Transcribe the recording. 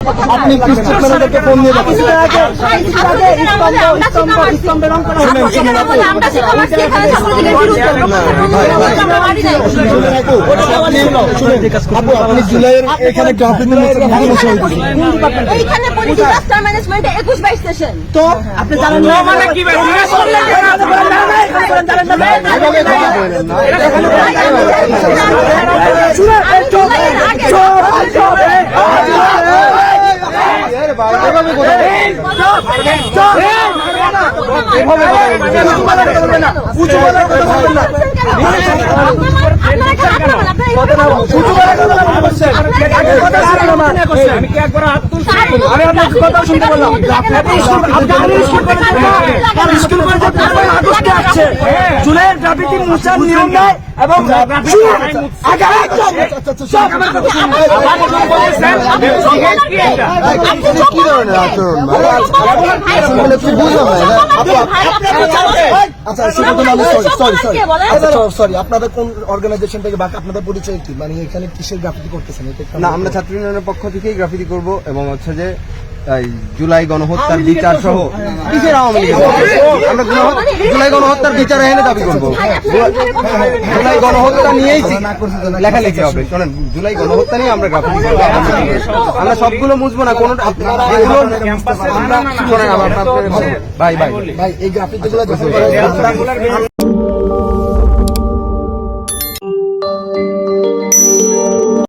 আপনি ম্যানেজারকে ফোন দিয়ে আপনি জুলাইয়ের এখানে তো আপনি জানেন না মানে কি আমি আপনাকে কথা শুনতে বললাম স্কুল আগস্টে আসছে জুলাইয়ের গ্রাফিতি নিয়ম নেয় এবং কি ধরনের আচরণ আচ্ছা আচ্ছা আপনাদের কোন অর্গানাইজেশন থেকে আপনাদের পরিচয় কি মানে এখানে কিসের গ্রাফিতি করতেছেন না আমরা ছাত্র ইউনিয়নের পক্ষ থেকেই গ্রাফিটি করব এবং হচ্ছে যে জুলাই গণহত্যার বিচার সহ কিসের আওয়ামী লীগ? আমরা জুলাই গণহত্যার বিচার এখানে দাবি করব। জুলাই গণহত্যা নিয়েই লেখালেখি হবে। শোনেন জুলাই গণহত্যা নিয়ে আমরা আমরা সবগুলো মুছবো না কোনো শোনেন ভাই ভাই ভাই এই গ্রাফিতি